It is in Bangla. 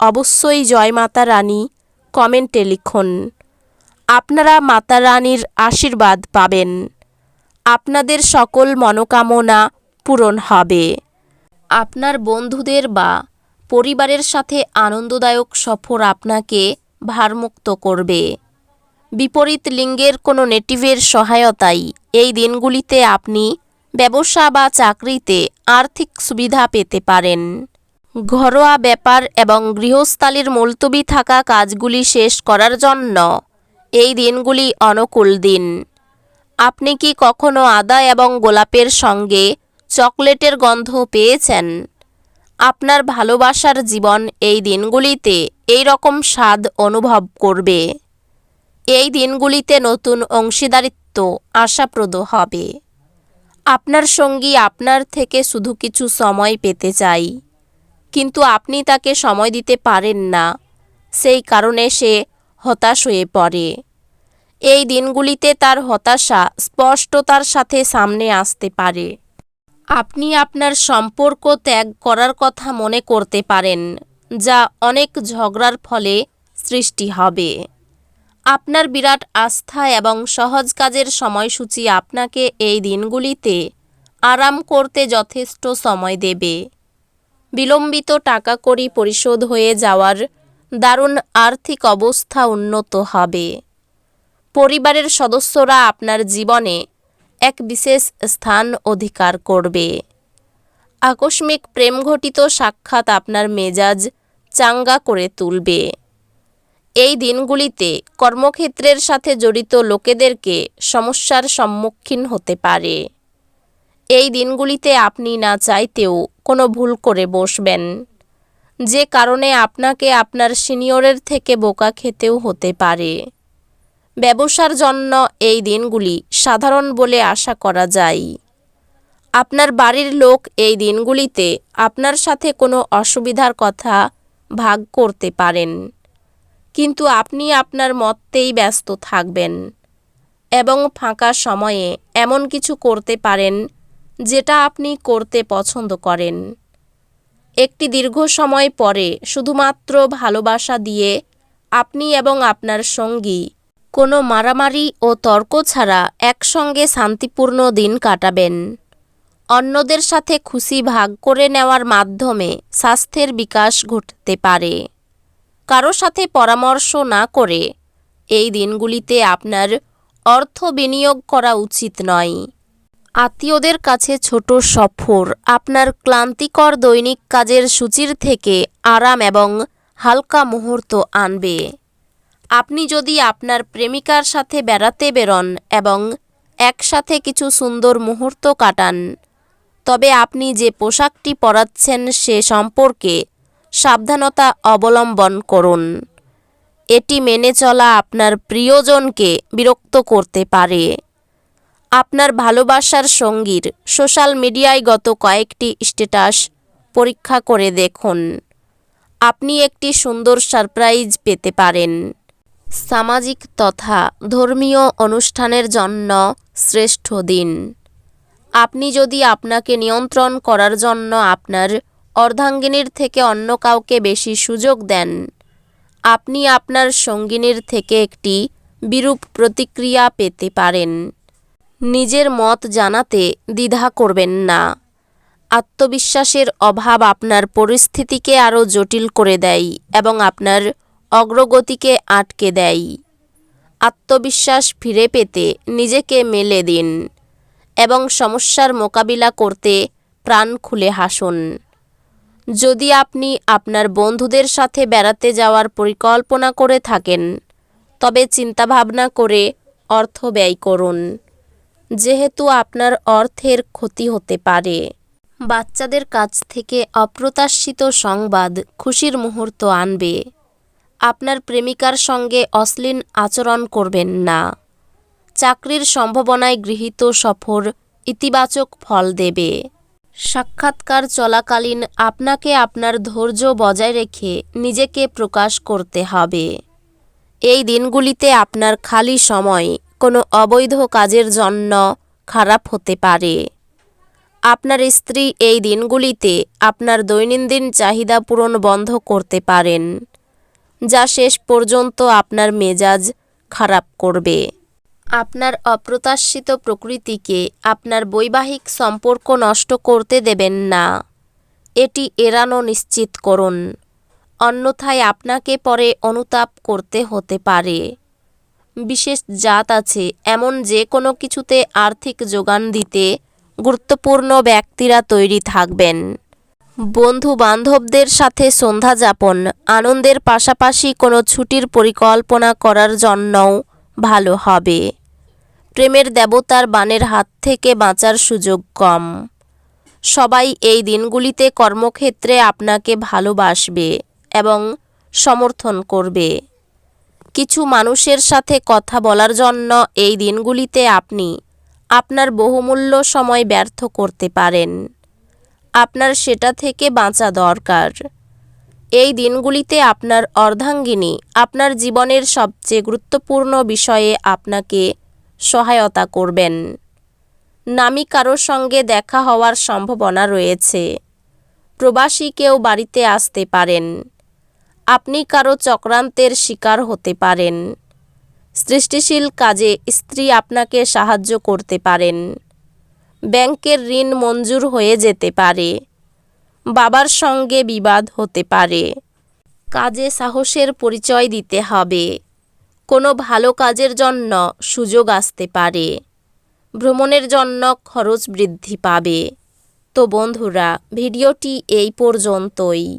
অবশ্যই জয় মাতা রানী, কমেন্টে লিখুন। আপনারা মাতা রানীর আশীর্বাদ পাবেন। আপনাদের সকল মনোকামনা পূরণ হবে। আপনার বন্ধুদের বা পরিবারের সাথে আনন্দদায়ক সফর আপনাকে ভারমুক্ত করবে। বিপরীত লিঙ্গের কোনো নেটিভের সহায়তায় এই দিনগুলিতে আপনি ব্যবসা বা চাকরিতে আর্থিক সুবিধা পেতে পারেন। ঘরোয়া ব্যাপার এবং গৃহস্থালির মুলতবি থাকা কাজগুলি শেষ করার জন্য। এই দিনগুলি অনুকূল দিন। আপনি কি কখনো আদা এবং গোলাপের সঙ্গে চকলেটের গন্ধ পেয়েছেন? আপনার ভালোবাসার জীবন এই দিনগুলিতে এই রকম স্বাদ অনুভব করবে। এই দিনগুলিতে নতুন অংশীদারিত্ব আশাপ্রদ হবে। আপনার সঙ্গী আপনার থেকে শুধু কিছু সময় পেতে চাই। কিন্তু আপনি তাকে সময় দিতে পারেন না। সেই কারণে সে হতাশ হয়ে পড়ে। এই দিনগুলিতে তার হতাশা স্পষ্টতার সাথে সামনে আসতে পারে। আপনি আপনার সম্পর্ক ত্যাগ করার কথা মনে করতে পারেন, যা অনেক ঝগড়ার ফলে সৃষ্টি হবে। আপনার বিরাট আস্থা এবং সহজ কাজের সময়সূচি আপনাকে এই দিনগুলিতে আরাম করতে যথেষ্ট সময় দেবে। বিলম্বিত টাকা কড়ি পরিশোধ হয়ে যাওয়ার দারুণ আর্থিক অবস্থা উন্নত হবে। পরিবারের সদস্যরা আপনার জীবনে এক বিশেষ স্থান অধিকার করবে। আকস্মিক প্রেমঘটিত সাক্ষাৎ আপনার মেজাজ চাঙ্গা করে তুলবে। এই দিনগুলিতে কর্মক্ষেত্রের সাথে জড়িত লোকেদেরকে সমস্যার সম্মুখীন হতে পারে। এই দিনগুলিতে আপনি না চাইতেও কোনো ভুল করে বসবেন। যে কারণে আপনাকে আপনার সিনিয়রের থেকে বোকা খেতেও হতে পারে। ব্যবসার জন্য এই দিনগুলি সাধারণ বলে আশা করা যায়। আপনার বাড়ির লোক এই দিনগুলিতে আপনার সাথে কোনো অসুবিধার কথা ভাগ করতে পারেন। কিন্তু আপনি আপনার মতেই ব্যস্ত থাকবেন এবং ফাঁকা সময়ে এমন কিছু করতে পারেন যেটা আপনি করতে পছন্দ করেন। একটি দীর্ঘ সময় পরে শুধুমাত্র ভালোবাসা দিয়ে আপনি এবং আপনার সঙ্গী কোনো মারামারি ও তর্ক ছাড়া একসঙ্গে শান্তিপূর্ণ দিন কাটাবেন। অন্যদের সাথে খুশি ভাগ করে নেওয়ার মাধ্যমে স্বাস্থ্যের বিকাশ ঘটতে পারে। কারও সাথে পরামর্শ না করে এই দিনগুলিতে আপনার অর্থ বিনিয়োগ করা উচিত নয়। আত্মীয়দের কাছে ছোট সফর, আপনার ক্লান্তিকর দৈনিক কাজের সূচির থেকে আরাম এবং হালকা মুহূর্ত আনবে। আপনি যদি আপনার প্রেমিকার সাথে বেড়াতে বেরোন এবং একসাথে কিছু সুন্দর মুহূর্ত কাটান, তবে আপনি যে পোশাকটি পরাচ্ছেন সে সম্পর্কে সাবধানতা অবলম্বন করুন। এটি মেনে চলা আপনার প্রিয়জনকে বিরক্ত করতে পারে। আপনার ভালোবাসার সঙ্গীর সোশ্যাল মিডিয়ায় গত কয়েকটি স্ট্যাটাস পরীক্ষা করে দেখুন। আপনি একটি সুন্দর সারপ্রাইজ পেতে পারেন। সামাজিক তথা ধর্মীয় অনুষ্ঠানের জন্য শ্রেষ্ঠ দিন। আপনি যদি আপনাকে নিয়ন্ত্রণ করার জন্য আপনার অর্ধাঙ্গিনীর থেকে অন্য কাউকে বেশি সুযোগ দেন, আপনি আপনার সঙ্গিনীর থেকে একটি বিরূপ প্রতিক্রিয়া পেতে পারেন। নিজের মত জানাতে দ্বিধা করবেন না। আত্মবিশ্বাসের অভাব আপনার পরিস্থিতিকে আরও জটিল করে দেয় এবং আপনার অগ্রগতিকে আটকে দেয়। আত্মবিশ্বাস ফিরে পেতে নিজেকে মেলে দিন এবং সমস্যার মোকাবিলা করতে প্রাণ খুলে হাসুন। যদি আপনি আপনার বন্ধুদের সাথে বেড়াতে যাওয়ার পরিকল্পনা করে থাকেন, তবে চিন্তাভাবনা করে অর্থ ব্যয় করুন। যেহেতু আপনার অর্থের ক্ষতি হতে পারে। বাচ্চাদের কাছ থেকে অপ্রত্যাশিত সংবাদ খুশির মুহূর্ত আনবে। আপনার প্রেমিকার সঙ্গে অশ্লীল আচরণ করবেন না। চাকরির সম্ভাবনায় গৃহীত সফর ইতিবাচক ফল দেবে। সাক্ষাৎকার চলাকালীন আপনাকে আপনার ধৈর্য বজায় রেখে নিজেকে প্রকাশ করতে হবে। এই দিনগুলিতে আপনার খালি সময় কোনো অবৈধ কাজের জন্য খারাপ হতে পারে। আপনার স্ত্রী এই দিনগুলিতে আপনার দৈনন্দিন চাহিদা পূরণ বন্ধ করতে পারেন, যা শেষ পর্যন্ত আপনার মেজাজ খারাপ করবে। আপনার অপ্রত্যাশিত প্রকৃতিকে আপনার বৈবাহিক সম্পর্ক নষ্ট করতে দেবেন না। এটি এড়ানো নিশ্চিত করুন। অন্যথায় আপনাকে পরে অনুতাপ করতে হতে পারে। বিশেষ জাত আছে। এমন যে কোনো কিছুতে আর্থিক যোগান দিতে গুরুত্বপূর্ণ ব্যক্তিরা তৈরি থাকবেন। বন্ধু বান্ধবদের সাথে সন্ধ্যা যাপন, আনন্দের পাশাপাশি কোনো ছুটির পরিকল্পনা করার জন্যও ভালো হবে। প্রেমের দেবতার বানের হাত থেকে বাঁচার সুযোগ কম। সবাই এই দিনগুলিতে কর্মক্ষেত্রে আপনাকে ভালোবাসবে এবং সমর্থন করবে। কিছু মানুষের সাথে কথা বলার জন্য এই দিনগুলিতে আপনি আপনার বহুমূল্য সময় ব্যর্থ করতে পারেন। আপনার সেটা থেকে বাঁচা দরকার। এই দিনগুলিতে আপনার অর্ধাঙ্গিনী আপনার জীবনের সবচেয়ে গুরুত্বপূর্ণ বিষয়ে আপনাকে সহায়তা করবেন। নামি কারোর সঙ্গে দেখা হওয়ার সম্ভাবনা রয়েছে। প্রবাসী কেউ বাড়িতে আসতে পারেন। আপনি কারও চক্রান্তের শিকার হতে পারেন। সৃষ্টিশীল কাজে স্ত্রী আপনাকে সাহায্য করতে পারেন। ব্যাংকের ঋণ মঞ্জুর হয়ে যেতে পারে। বাবার সঙ্গে বিবাদ হতে পারে। কাজে সাহসের পরিচয় দিতে হবে। কোনো ভালো কাজের জন্য সুযোগ আসতে পারে। ভ্রমণের জন্য খরচ বৃদ্ধি পাবে। তো বন্ধুরা, ভিডিওটি এই পর্যন্তই।